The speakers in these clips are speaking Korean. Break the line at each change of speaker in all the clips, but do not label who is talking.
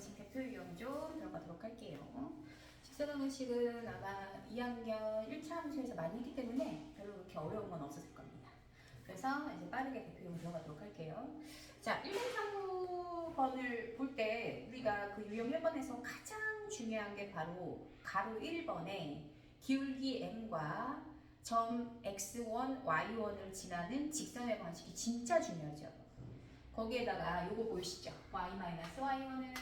방정식 대표 유형 좀 들어가도록 할게요. 직선형 의식은 아마 2학년 1차 함수에서 많이 했기 때문에 별로 그렇게 어려운 건 없었을 겁니다. 그래서 이제 빠르게 대표 유형 들어가도록 할게요. 자, 103번을 볼 때 우리가 그 유형 1번에서 가장 중요한 게 바로 가로 1번에 기울기 m과 점 x1, y1을 지나는 직선의 방식이 진짜 중요하죠. 거기에다가 요거 보이시죠? y-y1은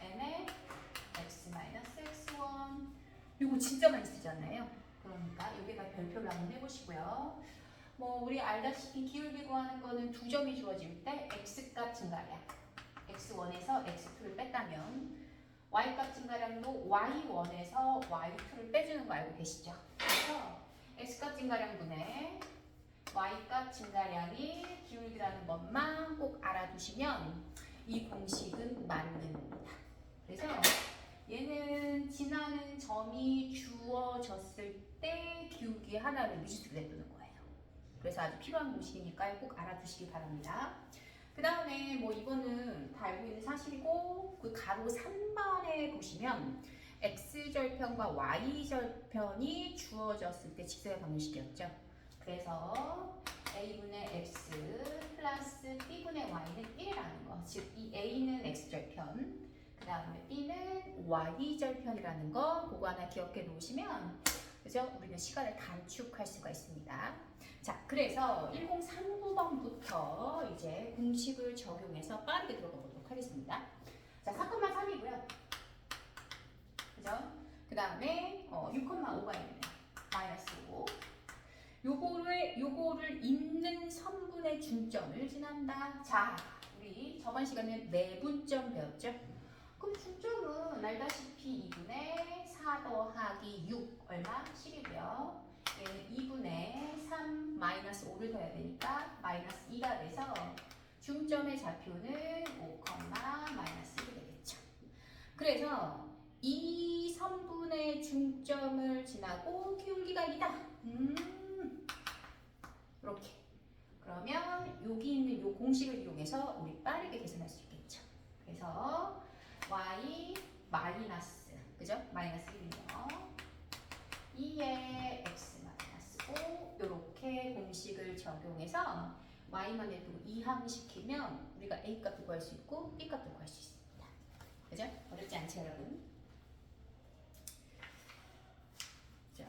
n의 x-x1 요거 진짜 많이 쓰잖아요. 그러니까 여기다 별표를 한번 해보시고요. 뭐 우리 알다시피 기울기 구하는 거는 두 점이 주어질 때 x값 증가량 x1에서 x2를 뺐다면 y값 증가량도 y1에서 y2를 빼주는 거 알고 계시죠? 그래서 x값 증가량 분의 y값 증가량이 기울기라는 것만 꼭 알아두시면 이 공식은 맞는다. 그래서 얘는 지나는 점이 주어졌을 때 기울기 하나를 미지수로 내두는 거예요. 그래서 아주 필요한 공식이니까 꼭 알아두시기 바랍니다. 그 다음에 뭐 이거는 다 알고 있는 사실이고 그 가로 3번에 보시면 x절편과 y절편이 주어졌을 때 직선의 방정식이었죠. 그래서 a분의 x 플러스 b분의 y는 1이라는 거. 즉 이 a는 x절편, 그 다음에 b는 y절편이라는 거 그거 하나 기억해 놓으시면 그죠? 우리는 시간을 단축할 수가 있습니다. 자, 그래서 1039번부터 이제 공식을 적용해서 빠르게 들어가 보도록 하겠습니다. 자, 4,3이고요. 그죠? 그 다음에 어, 6,5가 있네요. 마이너스 5. 요거를, 요거를 있는 선분의 중점을 지난다. 자, 우리 저번 시간에 내분점 배웠죠? 그럼 중점은 알다시피 2분의 4 더하기 6 얼마? 10이고요. 얘는 2분의 3 마이너스 5를 더해야 되니까 마이너스 2가 돼서 중점의 좌표는 5, 마이너스 1이 되겠죠. 그래서 이 선분의 중점을 지나고 기울기가 2다. 음, 이렇게. 그러면 여기 있는 이 공식을 이용해서 우리 빠르게 계산할 수 있겠죠. 그래서 y 마이너스 그죠? 마이너스 1이요. 2의 x 마이너스 5 이렇게 공식을 적용해서 y만 내두고 이항시키면 우리가 a 값도 구할 수 있고 b 값도 구할 수 있습니다. 그죠? 어렵지 않죠 여러분? 자,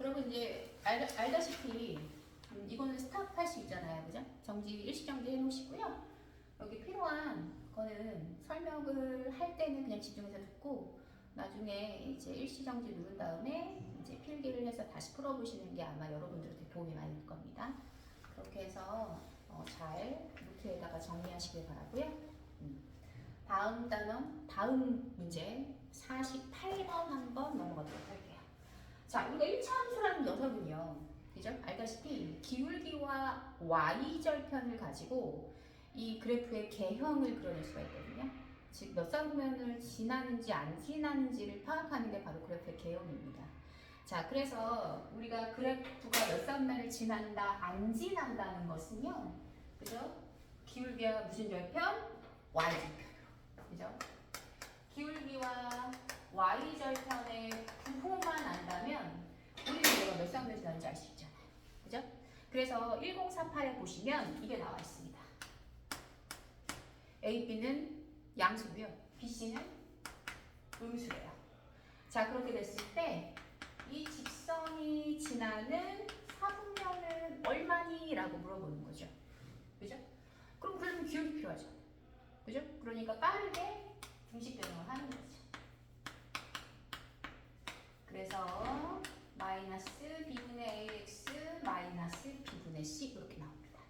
여러분 이제 알, 알다시피 음, 이거는 스탑할 수 있잖아요, 그죠? 정지 일시정지 해놓으시고요. 여기 필요한 거는 설명을 할 때는 그냥 집중해서 듣고 나중에 이제 일시정지 누른 다음에 이제 필기를 해서 다시 풀어보시는 게 아마 여러분들한테 도움이 많이 될 겁니다. 그렇게 해서 어, 잘 노트에다가 정리하시길 바라고요. 음. 다음 단어, 다음 문제 48번 한번 넘어가도록 할게요. 자, 우리가 1차 함수라는 녀석은요. 그죠? 알다시피 기울기와 y절편을 가지고 이 그래프의 개형을 그려낼 수가 있거든요. 즉, 몇 사분면을 지나는지 안 지나는지를 파악하는 게 바로 그래프의 개형입니다. 자, 그래서 우리가 그래프가 몇 사분면을 지난다, 안 지난다는 것은요. 그죠? 기울기와 무슨 절편? y절편으로. 그죠? 기울기와 y절편의 부호만 안다면 우리는 내가 몇 쌍면 지나는지 알 수 있잖아요. 그죠? 그래서 1048에 보시면 이게 나와 있습니다. A, B는 양수고요. B, C는 음수래요. 자, 그렇게 됐을 때 이 직선이 지나는 사분면은 얼마니? 라고 물어보는 거죠. 그죠? 그럼 그러면 기울기 필요하죠. 그죠? 그러니까 빠르게 등식 변형을 하는 거죠. 그래서 마이너스 b분의 ax 마이너스 b분의 c 이렇게 나옵니다.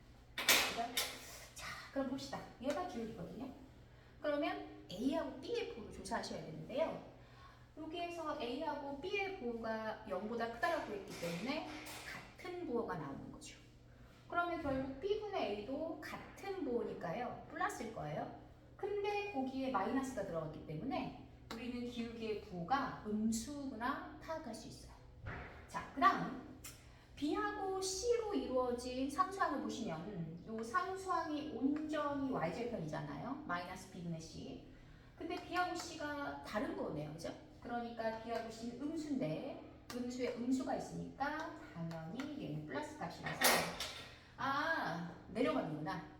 자, 그럼 봅시다. 얘가 기울기거든요. 그러면 a하고 b의 보호를 조사하셔야 되는데요. 여기에서 a하고 b의 보호가 0보다 크다라고 했기 때문에 같은 보호가 나오는 거죠. 그러면 결국 b분의 a도 같은 보호니까요. 플러스일 거예요. 근데 거기에 마이너스가 들어갔기 때문에 우리는 기울기의 부호가 음수구나 파악할 수 있어요. 자, 그 다음 B하고 C로 이루어진 상수항을 보시면 이 상수항이 온전히 y절편이잖아요. 마이너스 B분의 C. 근데 B하고 C가 다른 거네요. 그죠? 그러니까 B하고 C는 음수인데 음수에 음수가 있으니까 당연히 얘는 플러스 값이라서 아 내려가는구나.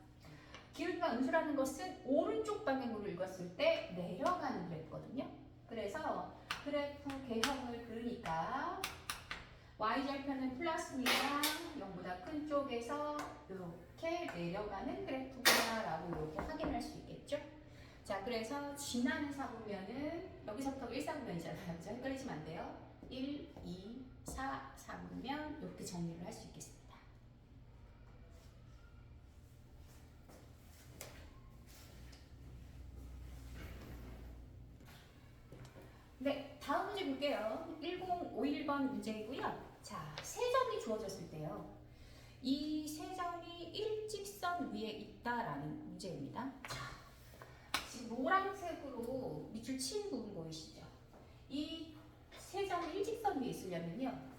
기울기가 음수라는 것은 오른쪽 방향으로 읽었을 때 내려가는 그래프거든요. 그래서 그래프 개형을 그리니까 y절편은 플러스니까 0보다 큰 쪽에서 이렇게 내려가는 그래프구나라고 이렇게 확인할 수 있겠죠. 자, 그래서 지나는 사보면은 여기서부터 1사분면이잖아요. 그죠? 헷갈리시면 안 돼요. 1, 2, 4, 3면 이렇게 정리를 할 수 있겠습니다. 네, 다음 문제 볼게요. 1051번 문제이고요. 자, 세 점이 주어졌을 때요. 이 세 점이 일직선 위에 있다라는 문제입니다. 자, 지금 노란색으로 밑줄 친 부분 보이시죠? 이 세 점이 일직선 위에 있으려면요.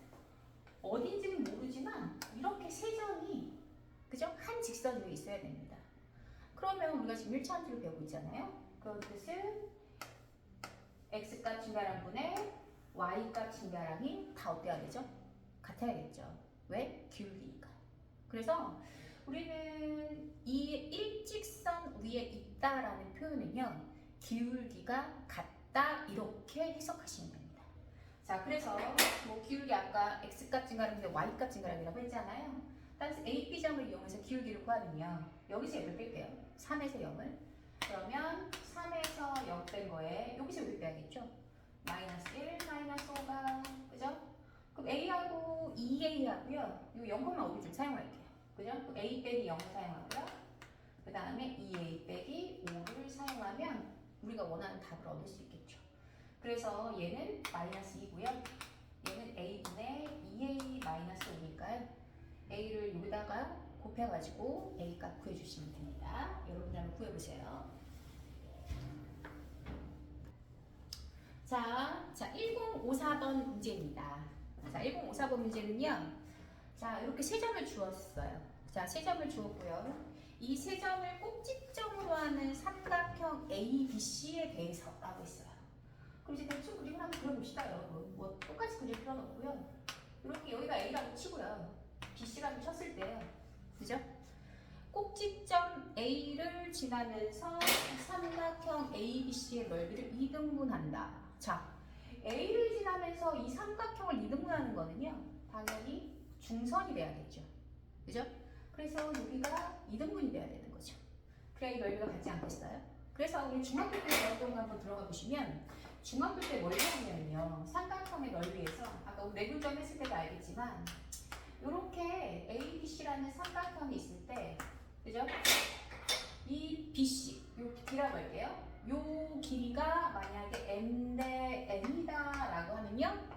어딘지는 모르지만 이렇게 세 점이 그죠? 한 직선 위에 있어야 됩니다. 그러면 우리가 지금 1차원지를 배우고 있잖아요. 그런 뜻은 x값 증가량 분의 y값 증가량이 다 어때야 되죠? 같아야겠죠. 왜? 기울기니까. 그래서 우리는 이 일직선 위에 있다라는 표현은요. 기울기가 같다 이렇게 해석하시면 됩니다. 자, 그래서 뭐 기울기 아까 x값 증가량분의 y값 증가량이라고 했잖아요. 따라서 a, b점을 이용해서 기울기를 구하면요. 여기서 0을 뺄게요. 3에서 0을. 그러면 3에서 0 뺀 거에 여기서 왜 빼야겠죠? 마이너스 1, 마이너스 5가 그죠? 그럼 A하고 2A하고요. 요 0,5를 좀 사용할게요. 그죠? 그럼 A 빼기 0을 사용하고요. 그 다음에 2A 빼기 5를 사용하면 우리가 원하는 답을 얻을 수 있겠죠. 그래서 얘는 마이너스 2고요. 얘는 A분의 2A 마이너스 5니까요. A를 여기다가 곱해가지고 A 값 구해주시면 됩니다. 여러분들 한번 구해보세요. 자, 자 1054번 문제입니다. 자, 1054번 문제는요. 자, 이렇게 세 점을 주었어요. 자, 세 점을 주었고요. 이 세 점을 꼭지점으로 하는 삼각형 ABC에 대해서 라고 있어요. 그럼 이제 대충 그림을 한번 그려봅시다, 여러분. 뭐 똑같이 그릴 필요는 없고요. 이렇게 여기가 A라고 치고요. BC라고 쳤을 때요. 그죠? 꼭지점 A를 지나면서 삼각형 ABC의 넓이를 2등분한다. 자, A를 지나면서 이 삼각형을 2등분하는 거는요. 당연히 중선이 돼야겠죠. 그죠? 그래서 여기가 2등분이 돼야 되는 거죠. 그래야 이 넓이가 같지 않겠어요? 그래서 우리 중학교 때 배웠던 거 한번 들어가 보시면 중학교 때 뭘 배웠냐면요. 삼각형의 넓이에서 아까 우리 내분점 했을 때도 알겠지만 이렇게 ABC라는 삼각형이 있을 때 그죠? 이 BC 요 B라고 할게요. 요 길이가 만약에 M 대 N이다라고 하면요.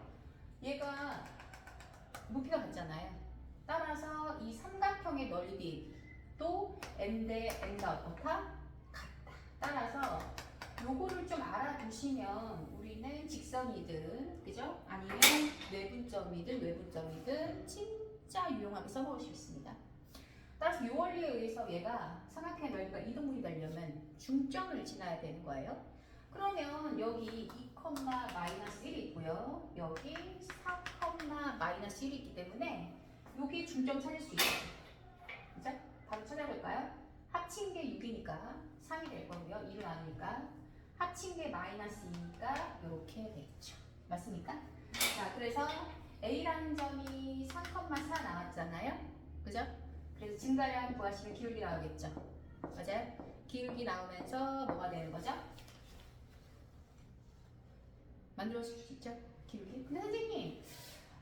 얘가 높이가 같잖아요. 따라서 이 삼각형의 넓이도 M 대 N과 어떻다? 같다. 따라서 요거를 좀 알아두시면 우리는 직선이든 그죠? 아니면 내분점이든 외분점이든 진짜 유용하게 써먹을 수 있습니다. 따라서 이 원리에 의해서 얘가 삼각형의 넓이가 이동분이 되려면 중점을 지나야 되는 거예요. 그러면 여기 2, 마이너스 1이 있고요. 여기 4, 마이너스 1이 있기 때문에 여기 중점 찾을 수 있어요. 그죠? 바로 찾아볼까요? 합친 게 6이니까 3이 될 거고요. 2로 나누니까 합친 게 마이너스 2니까 이렇게 되겠죠. 맞습니까? 자, 그래서 A라는 점이 3,4 나왔잖아요. 그죠? 그래서 증가량 구하시면 기울기 나오겠죠. 맞아요? 기울기 나오면서 뭐가 되는 거죠? 만들어 줄 수 있죠? 기울기? 근데 선생님,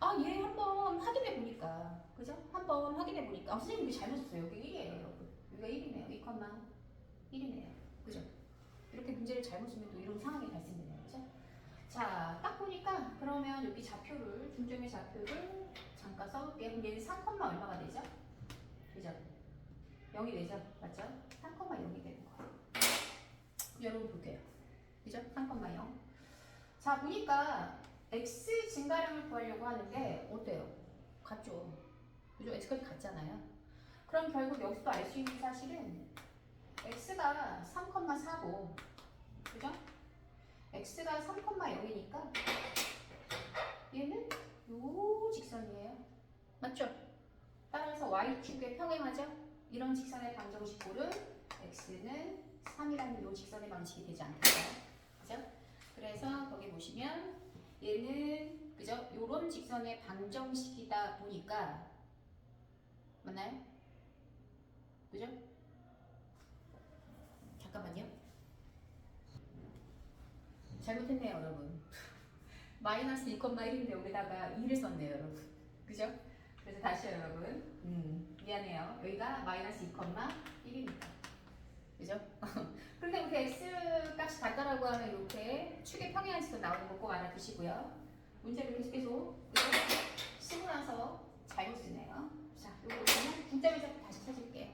아, 얘 한번 확인해 보니까, 그죠? 한번 확인해 보니까, 아, 선생님 이거 잘못 썼어요. 여기 1이에요, 여러분. 여기가 1이네요. 2, 1이네요. 그죠? 이렇게 문제를 잘못 쓰면 또 이런 상황이 발생되네요. 자, 딱 보니까, 그러면 여기 좌표를, 중점의 좌표를 잠깐 써볼게요. 그럼 얘는 3, 얼마가 되죠? 그죠? 0이 되죠? 맞죠? 3,0이 되는 거예요. 여러분 볼게요. 그죠? 3,0. 자, 보니까 x 증가량을 구하려고 하는데 어때요? 같죠? 그죠? x값이 같잖아요. 그럼 결국 여기서도 알 수 있는 사실은 x가 3,4고 그죠? X가 3,0이니까 얘는 요 직선이에요. 맞죠? 따라서 y축에 평행하죠? 이런 직선의 방정식꼴은 x는 3이라는 요 직선의 방식이 되지 않겠어요? 그죠? 그래서 거기 보시면 얘는 그죠? 요런 직선의 방정식이다 보니까 맞나요? 그죠? 잠깐만요. 잘못했네요, 여러분. 마이너스 2,1인데 여기다가 2를 썼네요, 여러분. 그죠? 그래서 다시요, 여러분. 음, 미안해요. 여기가 마이너스 2,1입니다. 그죠? 그런데 이렇게 x 값이 같다라고 하면 이렇게 축의 평행한 직선 나오는 거 꼭 알아두시고요. 문제를 계속 계속? 쓰고 나서 잘못 쓰네요. 자, 요거 분자를 잡고 다시 찾을게요.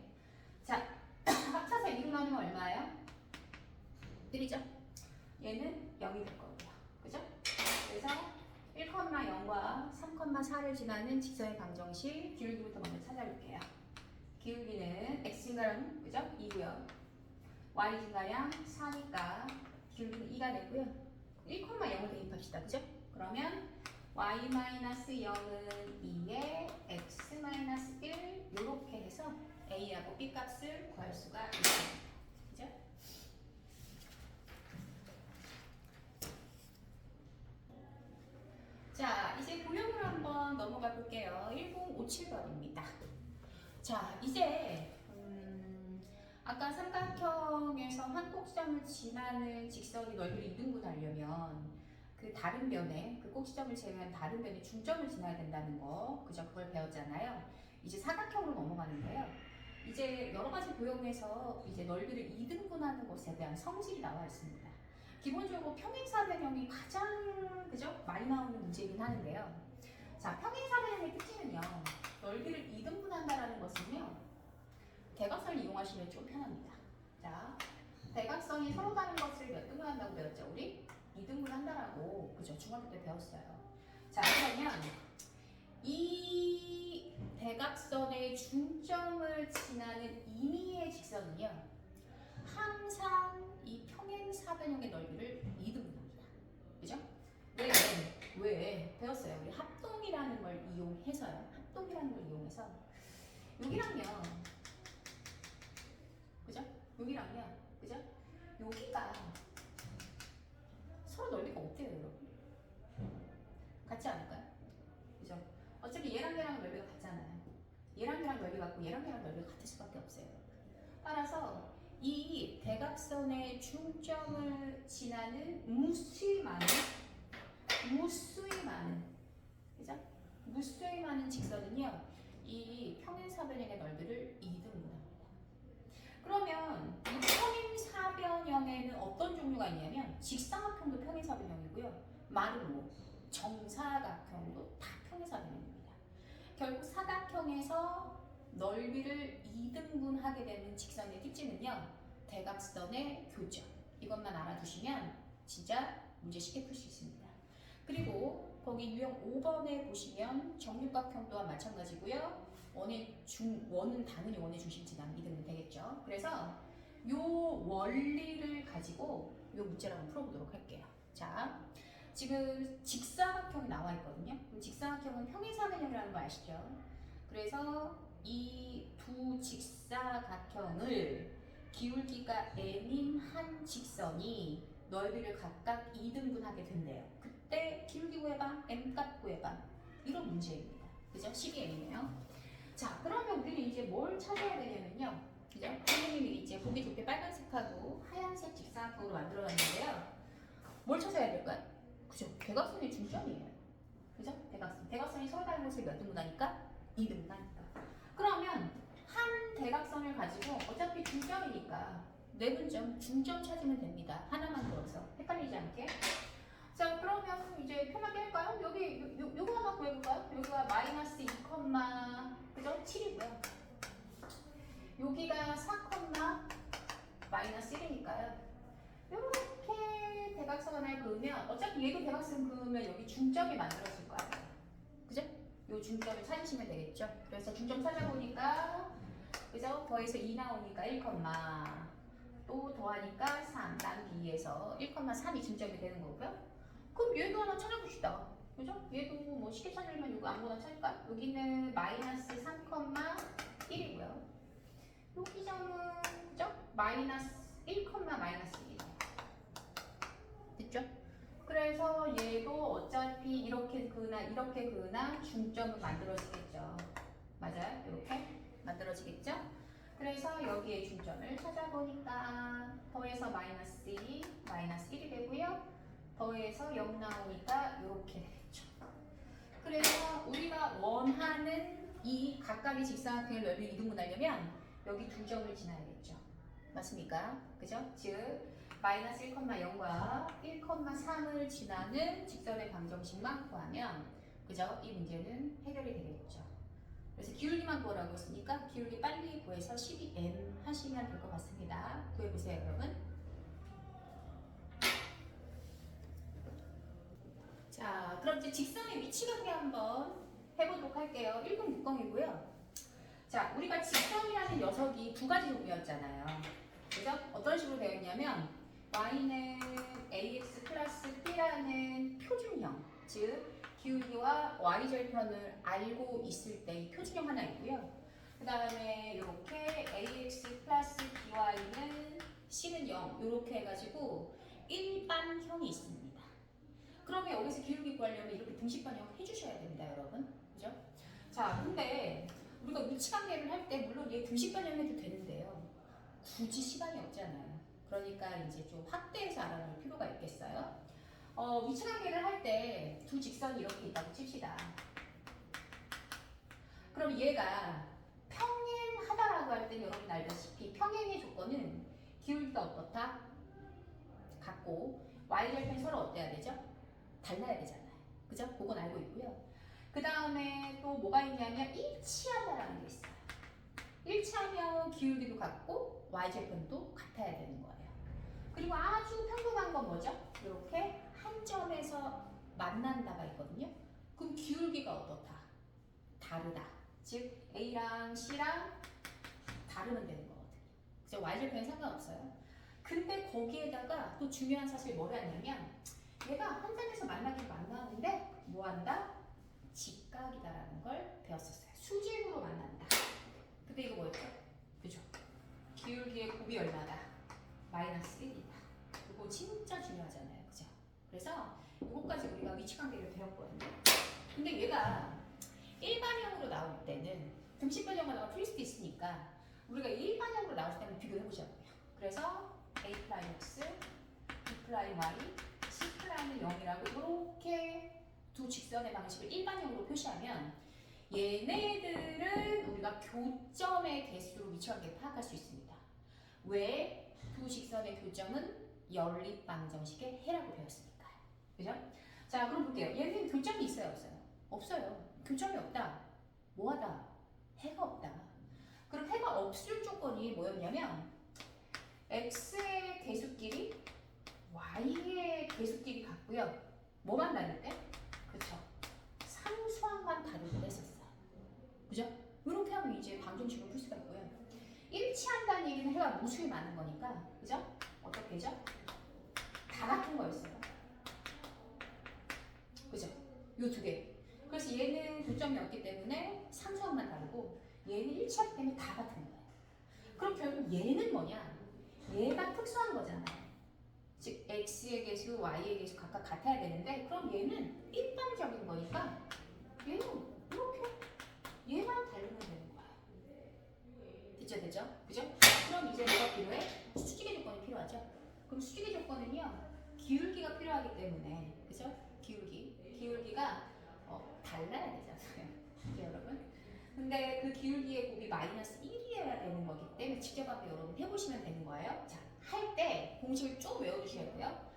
자, 합쳐서 2로 나누면 얼마예요? 1이죠? 얘는 0이 될 거고요. 그죠? 그래서 1,0과 3,4를 지나는 직선의 방정식 기울기부터 먼저 찾아볼게요. 기울기는 x인가량 그죠? 2고요. y인가량 4니까 기울기는 2가 되고요. 1,0을 대입합시다. 그죠? 그러면 y-0은 2에 x-1 이렇게 해서 a하고 b 값을 구할 수가 있습니다. 그죠? 자, 이제 도형으로 한번 넘어가 볼게요. 1057번입니다. 자, 이제 음, 아까 삼각형에서 한 꼭지점을 지나는 직선이 넓이를 2등분 하려면 그 다른 변에 그 꼭지점을 제외한 다른 변에 중점을 지나야 된다는 거 그죠? 그걸 배웠잖아요. 이제 사각형으로 넘어가는데요. 이제 여러 가지 도형에서 이제 넓이를 2등분하는 것에 대한 성질이 나와 있습니다. 기본적으로 평행사변형이 가장 그죠? 많이 나오는 문제이긴 하는데요. 자, 평행사변형의 특징은요. 넓이를 2등분한다라는 것은요. 대각선을 이용하시면 좀 편합니다. 자, 대각선이 서로 다른 것을 몇 등분 한다고 배웠죠? 우리 2등분 한다라고 그죠? 중학교 때 배웠어요. 자, 그러면 이 대각선의 중점을 지나는 임의의 직선은요. 항상 이 평행사변형의 넓이를 2등분합니다. 그죠? 왜? 왜? 배웠어요. 우리 합동이라는 걸 합동이라는 걸 이용해서 여기랑요. 그죠? 여기랑요. 그죠? 여기가 서로 넓이가 없대요, 여러분. 같지 않을까요? 그죠? 어차피 얘랑 얘랑 넓이가 같잖아요. 얘랑 얘랑 넓이 같고 얘랑 얘랑 넓이가 같을 수밖에 없어요. 따라서 이 대각선의 중점을 지나는 무수히 많은 무수히 많은? 많은 직선은요 이 평행사변형의 넓이를 2등분 합니다. 그러면 이 평행사변형에는 어떤 종류가 있냐면 직사각형도 평행사변형이고요 마름모 정사각형도 다 평행사변형입니다. 결국 사각형에서 넓이를 2등분하게 되는 직선의 특징은요. 대각선의 교점. 이것만 알아두시면 진짜 문제 쉽게 풀 수 있습니다. 그리고 거기 유형 5번에 보시면 정육각형 또한 마찬가지고요. 원의 중 원은 당연히 원의 중심 지나면 2등분 되겠죠. 그래서 요 원리를 가지고 요 문제를 한번 풀어보도록 할게요. 자, 지금 직사각형이 나와 있거든요. 직사각형은 평행사변형이라는 거 아시죠? 그래서 이 두 직사각형을 기울기가 n인 한 직선이 넓이를 각각 2등분하게 된대요. 그때 기울기 구해봐, m 값 구해봐. 이런 문제입니다. 그죠? 12m이네요. 자, 그러면 우리는 이제 뭘 찾아야 되냐면요. 그죠? 선생님이 이제 보기 좋게 빨간색하고 하얀색 직사각형으로 만들어놨는데요. 뭘 찾아야 될까요? 그죠? 대각선의 중점이에요. 그죠? 대각선. 대각선이 서로 다른 것을 몇 등분하니까? 2등분하니까. 그러면 한 대각선을 가지고 어차피 중점이니까 네분점 중점 찾으면 됩니다. 하나만 들어서 헷갈리지 않게. 자 그러면 이제 편하게 할까요? 여기 요, 요, 요거 하나 구해볼까요? 여기가 마이너스 2, 그죠? 7이고요. 여기가 4, 마이너스 1이니까요. 이렇게 대각선 하나를 그으면 어차피 얘도 대각선 그으면 여기 중점이 만들어질 거예요. 그죠? 요 중점을 찾으시면 되겠죠. 그래서 중점 찾아보니까 그래서 더해서 2 나오니까 1, 또 더하니까 3, 난 B에서 1,3이 중점이 되는 거고요. 그럼 얘도 하나 찾아봅시다. 그죠? 얘도 뭐 쉽게 찾으려면 이거 아무거나 찾을까? 여기는 마이너스 3,1이고요. 여기 점은 그죠? 마이너스 1, 마이너스 1. 됐죠? 그래서 얘도 어차피 이렇게 그나 이렇게 그나 중점은 만들어지겠죠. 맞아요? 이렇게 만들어지겠죠? 그래서 여기에 중점을 찾아보니까 더해서 마이너스 2, 마이너스 1이 되고요. 더해서 0 나오니까 이렇게 되겠죠. 그래서 우리가 원하는 이 각각의 직사각형의 넓이를 이등분하려면 여기 두 점을 지나야겠죠. 맞습니까? 그죠? 즉 마이너스 1,0과 1,3을 지나는 직선의 방정식만 구하면 그죠? 이 문제는 해결이 되겠죠. 그래서 기울기만 구하라고 했으니까 기울기 빨리 구해서 12m 하시면 될 것 같습니다. 구해보세요, 여러분. 자, 그럼 이제 직선의 위치 관계 한번 해보도록 할게요. 1분 6공이고요. 자, 우리가 직선이라는 녀석이 두 가지 종류였잖아요. 그죠? 어떤 식으로 있냐면 y는 ax 플러스 b라는 표준형, 즉 기울기와 y절편을 알고 있을 때의 표준형 하나 있고요. 그 다음에 이렇게 ax 플러스 by는 c는 0 이렇게 해가지고 일반형이 있습니다. 그러면 여기서 기울 기 구하려면 이렇게 등식 반영 해주셔야 됩니다, 여러분. 그죠? 자, 근데 우리가 위치 관계를 할 때 물론 얘 등식 반영해도 되는데요. 굳이 시간이 없잖아요. 그러니까 이제 좀 확대해서 알아볼 필요가 있겠어요. 어, 위치 관계를 할 때 두 직선이 이렇게 있다고 칩시다. 그럼 얘가 평행하다라고 할 때는 여러분 알다시피 평행의 조건은 기울기가 어떻다? 같고 y절편 서로 어때야 되죠? 달라야 되잖아요. 그죠? 그건 알고 있고요. 그 다음에 또 뭐가 있냐면 일치하다라는 게 있어요. 일치하면 기울기도 같고 y절편도 같아야 되는 거예요. 그리고 아주 평범한 건 뭐죠? 이렇게 한 점에서 만난다가 있거든요. 그럼 기울기가 어떻다? 다르다. 즉 A랑 C랑 다르면 되는 거거든요. 그래서 y절편에 상관없어요. 근데 거기에다가 또 중요한 사실 뭐를 하냐면 얘가 한 점에서 만나긴 만나는데 뭐 한다? 직각이다라는 걸 배웠었어요. 수직으로 만난다. 근데 이거 뭐였죠? 그죠? 기울기의 곱이 얼마다? 마이너스 1이다. 이거 진짜 중요하잖아요. 그죠? 그래서 이것까지 우리가 위치 관계를 배웠거든요. 근데 얘가 일반형으로 나올 때는 등식 변형하다가 틀릴 수도 있으니까 우리가 일반형으로 나올 때는 비교해 보자고요. 그래서 a 프라임 x, b 프라임 y, 프라임은 0이라고 이렇게 두 직선의 방식을 일반형으로 표시하면 얘네들은 우리가 교점의 개수로 관계 파악할 수 있습니다. 왜? 두 직선의 교점은 연립 방정식의 해라고 배웠으니까요. 그죠? 자, 그럼 볼게요. 얘는 교점이 있어요, 없어요? 없어요. 교점이 없다. 뭐하다? 해가 없다. 그럼 해가 없을 조건이 뭐였냐면 x의 개수끼리 y의 개수끼리 같고요. 뭐만 때? 그쵸? 상수항만 다르게 했었어요. 그죠? 이렇게 하면 이제 방정식을 풀 수가 있고요. 일치한다는 얘기는 해가 무수히 많은 거니까, 그죠? 어떻게 되죠? 다 같은 거였어요. 그죠? 요 두 개. 그래서 얘는 교점이 없기 때문에 상수항만 다르고 얘는 일치하기 때문에 다 같은 거예요. 그럼 결국 얘는 뭐냐? 얘가 특수한 거잖아요. 즉 x의 개수, y의 개수 각각 같아야 되는데 그럼 얘는 일반적인 거니까 얘는 이렇게 얘만 다르면 되는 거야. 됐죠, 됐죠? 그죠? 그럼 이제 뭐가 필요해? 수직의 조건이 필요하죠. 그럼 수직의 조건은요 기울기가 필요하기 때문에 그죠? 기울기, 기울기가 어, 달라야 되잖아요, 그죠, 여러분? 근데 그 기울기의 곱이 마이너스 1이어야 되는 거기 때문에 직접 앞에 여러분 해보시면 되는 거예요. 자, 할 때 공식을 쭉 외워두셔야 돼요.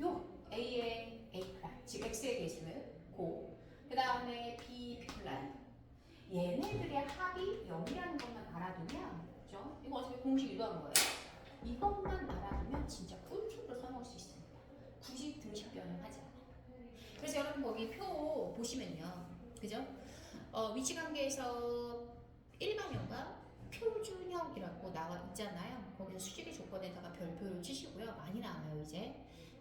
요 a의 a 즉 x의 개수를 고, 그 다음에 b b 플라임. 얘네들의 합이 0이라는 것만 알아두면, 그죠? 이거 어차피 공식 유도한 거예요. 이것만 알아두면 진짜 꿀팁으로 써먹을 수 있습니다. 굳이 등식 변형하지 않아요. 그래서 여러분 거기 표 보시면요, 그죠? 어, 위치 관계에서 일반형과 표준형이라고 나와 있잖아요. 거기서 수직의 조건에다가 별표를 치시고요. 많이 나와요, 이제.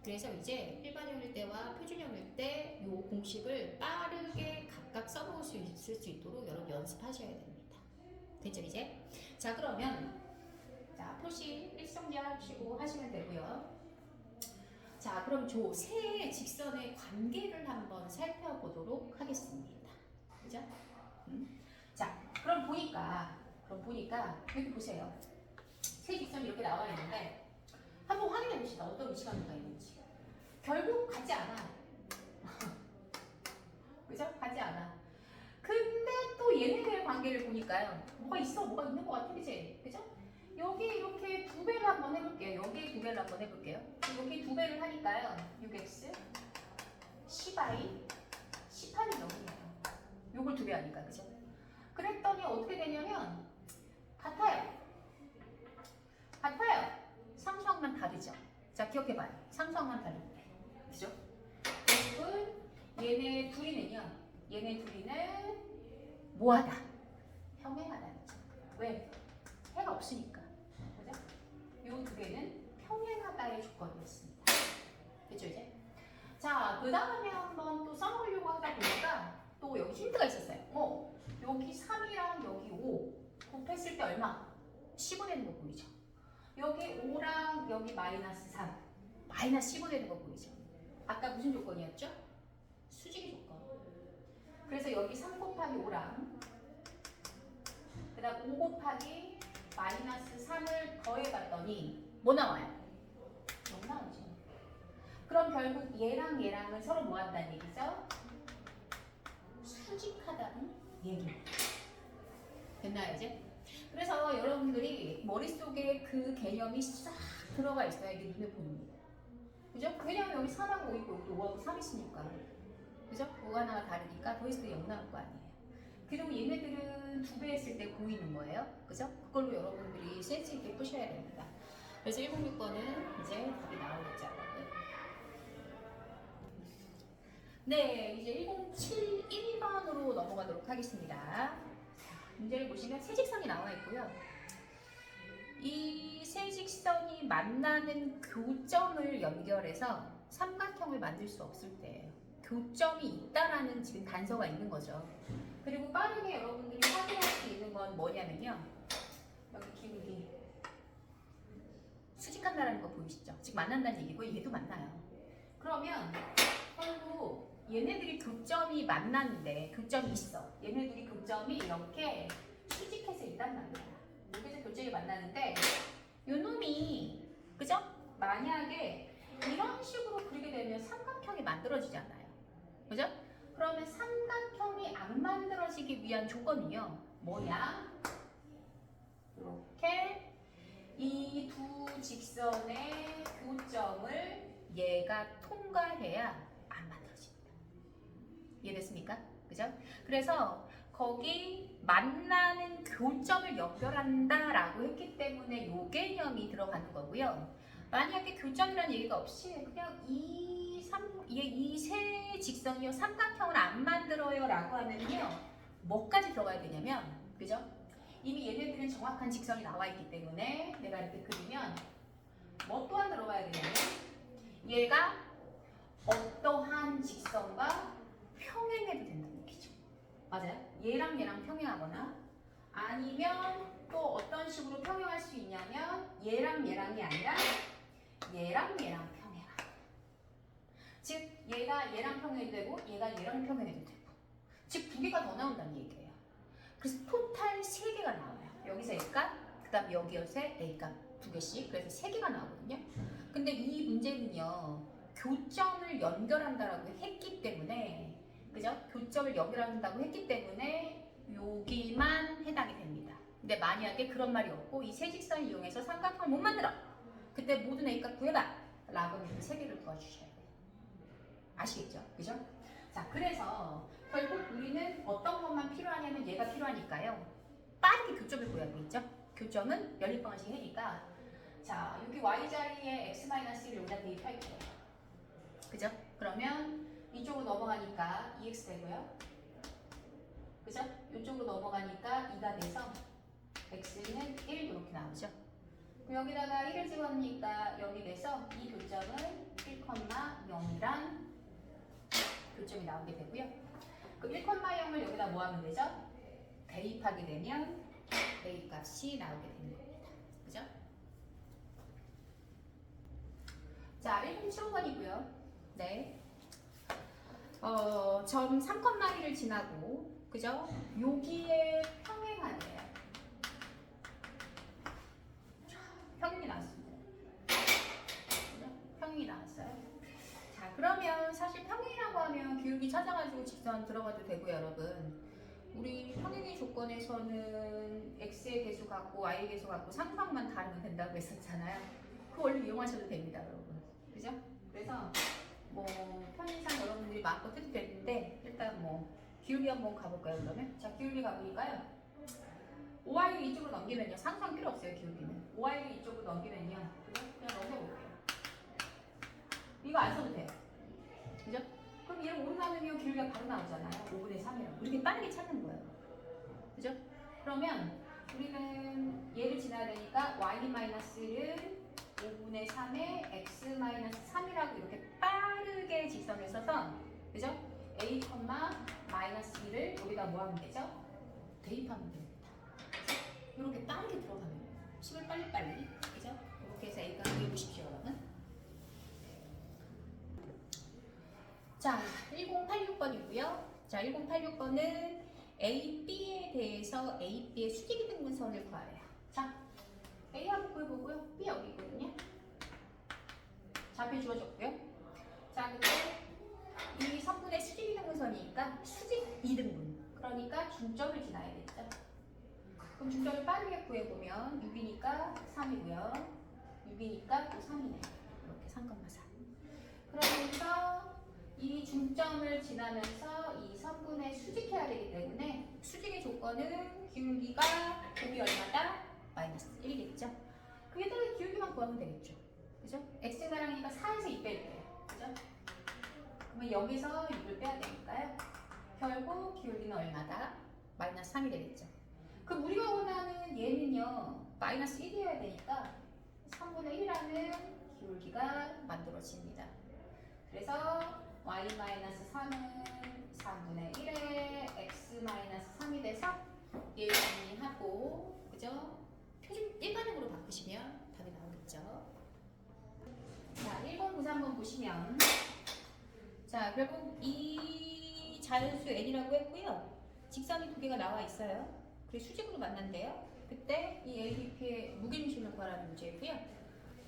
그래서 이제 일반형일 때와 표준형일 때요 공식을 빠르게 각각 써볼 수 있을 수 있도록 여러분 연습하셔야 됩니다. 됐죠, 이제? 자, 그러면 자, 표시 일성지 하시고 하시면 되고요. 자, 그럼 저세 직선의 관계를 한번 살펴보도록 하겠습니다. 그죠? 음. 자, 그럼 보니까, 그럼 보니까 여기 보세요. 세 직선이 이렇게 나와 있는데 한번 확인해 봅시다. 어떤 위치관계가 있는지. 결국 같지 않아. 그죠? 같지 않아. 근데 또 얘네들의 관계를 보니까요. 뭐가 있어, 뭐가 있는 것 같아, 그지? 그죠? 여기 이렇게 두 배를 한번 해볼게요. 여기 두 배를 한번 해볼게요. 여기 두 배를 하니까요. 6x, 10i, 18이 넘네요. 요걸 두 배 하니까, 그죠? 그랬더니 어떻게 되냐면, 같아요. 같아요. 상수항만 다르죠? 자, 기억해봐요. 상수항만 다른데. 그죠? 결국은 얘네 둘이는요. 얘네 둘이는 뭐하다? 평행하다는 거죠. 왜? 해가 없으니까. 그죠? 요두 개는 평행하다의 조건이었습니다. 됐죠, 이제? 자, 그 다음에 한번 또 써보려고 하다 보니까 또 여기 힌트가 있었어요. 어, 여기 3이랑 여기 5 곱했을 때 얼마? 15 되는 거 보이죠? 여기 5랑 여기 마이너스 3 마이너스 15 되는 거 보이죠? 아까 무슨 조건이었죠? 수직의 조건. 그래서 여기 3 곱하기 5랑 그 다음 5 곱하기 마이너스 3을 더해봤더니 뭐 나와요? 0 나오죠. 그럼 결국 얘랑 얘랑은 서로 뭐 한다는 얘기죠? 수직하다는 얘기입니다. 됐나요 이제? 그래서 여러분들이 머릿속에 그 개념이 싹 들어가 있어야 이게 눈에 보입니다. 그죠? 왜냐면 여기 3하고 5 있고 여기 5하고 3 있으니까. 그죠? 5 하나가 다르니까 때0 나올 거 아니에요. 그리고 얘네들은 두 배 했을 때 보이는 거예요. 그죠? 그걸로 여러분들이 센스 있게 푸셔야 됩니다. 그래서 106번은 이제 답이 나오겠죠. 네, 이제 1071번으로 넘어가도록 하겠습니다. 자, 문제를 보시면 세 직선이 나와 있고요. 이 세 직선이 만나는 교점을 연결해서 삼각형을 만들 수 없을 때예요. 교점이 있다라는 지금 단서가 있는 거죠. 그리고 빠르게 여러분들이 확인할 수 있는 건 뭐냐면요. 여기 기울기. 수직한다라는 거 보이시죠? 지금 만난다는 얘기고 얘도 만나요. 그러면 결국 얘네들이 교점이 만났는데 교점이 있어. 얘네들이 교점이 이렇게 수직해서 있단 말이야. 여기서 교점이 만나는데 요 놈이 그죠? 만약에 이런 식으로 그리게 되면 삼각형이 만들어지잖아요. 그죠? 그러면 삼각형이 안 만들어지기 위한 조건은요. 뭐냐? 이렇게 이 두 직선의 교점을 얘가 통과해야. 이해됐습니까? 그죠? 그래서 거기 만나는 교점을 연결한다라고 했기 때문에 요 개념이 들어가는 거고요. 만약에 교점이라는 얘기가 없이 그냥 이 삼 이세 직선이요 삼각형을 안 만들어요라고 하면요 뭐까지 들어가야 되냐면 그죠? 이미 얘네들은 정확한 직선이 나와 있기 때문에 내가 이렇게 그리면 뭐 또한 들어가야 되냐면 얘가 어떠한 직선과 평행해도 된다는 얘기죠. 맞아요? 얘랑 얘랑 평행하거나 아니면 또 어떤 식으로 평행할 수 있냐면 얘랑 얘랑이 아니라 얘랑 얘랑 평행하고 즉 얘가 얘랑 평행해도 되고 얘가 얘랑 평행해도 되고 즉 두 개가 더 나온다는 얘기예요. 그래서 토탈 세 개가 나와요. 여기서 A값, 그 다음 여기에서 A값 두 개씩 그래서 세 개가 나오거든요. 근데 이 문제는요 교점을 연결한다라고 했기 때문에 그죠? 교점을 연결한다고 했기 때문에 여기만 해당이 됩니다. 근데 만약에 그런 말이 없고 이 세 직선을 이용해서 삼각형을 못 만들어. 그때 모든 A값 구해봐. 라고 세 개를 구해주셔야 돼요. 아시겠죠? 그죠? 자, 그래서 결국 우리는 어떤 것만 필요하냐면 얘가 필요하니까요. 빠르게 교점을 구해야 되겠죠? 교점은 연립 방식이 해니까 자, 여기 y 자리에 x-1을 여기다 대입할게요. 그죠? 그러면 이쪽으로 넘어가니까 2x 되고요. 그죠? 이쪽으로 넘어가니까 2가 돼서 x는 1 이렇게 나오죠. 그럼 여기다가 1을 집어넣으니까 0이 돼서 이 교점은 1,0이랑 교점이 나오게 되고요. 그 1,0을 여기다 뭐 하면 되죠? 대입하게 되면 대입값이 나오게 되는 겁니다. 그죠? 자, 1075번이고요. 네. 어, 점 3,1을 지나고, 그죠? 여기에 평행하네요. 평행이 나왔습니다. 평행이 나왔어요. 자, 그러면 사실 평행이라고 하면 기울기 찾아가지고 직선 들어가도 되고요, 여러분. 우리 평행의 조건에서는 x의 개수 갖고 y의 개수 갖고 상상만 다르면 된다고 했었잖아요. 그 원리 이용하셔도 됩니다, 여러분. 그죠? 그래서 뭐 편의상 여러 분들이 마음껏 해도 되는데 일단 뭐 기울기 한번 가볼까요, 그러면? 자, 기울기 가보니까요. 5y를 이쪽으로 넘기면요. 상상 필요 없어요, 기울기는. 5y를 이쪽으로 넘기면요. 그냥 넘겨볼게요. 이거 안 써도 돼요. 그죠? 그럼 얘를 오른하면요 기울기가 바로 나오잖아요. 5분의 3이라고. 이렇게 빠르게 찾는 거예요. 그죠? 그러면 우리는 얘를 지나야 되니까 y-를 5분의 3에 x 3이라고 이렇게 빠르게 직선을 써서 그죠? a, 마이너스 2를 여기다 뭐 하면 되죠? 대입하면 됩니다. 이렇게 빠르게 들어가면 돼요. 식을 빨리빨리 그죠? 이렇게 해서 a가 구해보십시오 여러분. 자, 1086번이고요. 자, 1086번은 A, B에 대해서 A, B의 수직이 등분선을 구하래요. 자, A 한번 구해보고요. B 여기 있거든요. 좌표 주어졌고요. 자, 근데 이 선분의 수직 이 등분선이니까 수직 2등분. 그러니까 중점을 지나야겠죠. 그럼 중점을 빠르게 구해보면 6이니까 3이고요. 6이니까 또 3이네. 이렇게 3,4. 그러면서 이 중점을 지나면서 이 선분에 수직해야 되기 때문에 수직의 조건은 기울기가 곱이 얼마다? 마이너스 1이겠죠? 그게 따라 기울기만 구하면 되겠죠? 그죠? x가랑이가 4에서 2 뺄게요. 그죠? 그러면 여기서 6을 빼야 되니까요. 결국 기울기는 얼마다? 마이너스 3이 되겠죠? 그럼 우리가 원하는 얘는요. 마이너스 1이어야 되니까 3분의 1이라는 기울기가 만들어집니다. 그래서 y-3은 3분의 1에 x-3이 돼서 얘 정리하고 그죠? 표준 일반형으로 바꾸시면 답이 나오겠죠. 자, 1번 구사 한번 보시면 자, 결국 이 자연수 n이라고 했고요. 직선이 두 개가 나와 있어요. 그리고 수직으로 만난대요. 그때 이 ABP의 무게중심을 구하라는 문제이고요.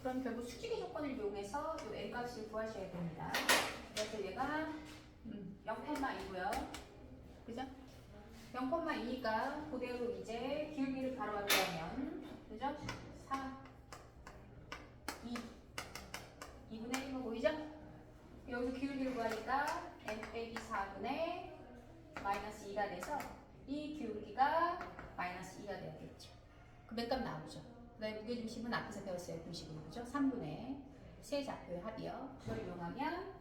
그럼 결국 수직의 조건을 이용해서 이 n 값을 구하셔야 됩니다. 그래서 얘가 음, 0,2고요. 그죠? 0,2니까 그대로 이제 기울기를 바로 하려면 그죠? 4, 2, 2분의 1로 보이죠? 여기서 기울기를 구하니까 n 빼기 4분의 마이너스 2가 돼서 이 기울기가 마이너스 2가 되겠죠. 그 몇값 나오죠. 그 다음에 무게중심은 앞에서 배웠어요. 공식으로 그죠? 3분의 세 좌표의 합이요. 그걸 이용하면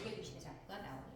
무게중심의 좌표가 나옵니다.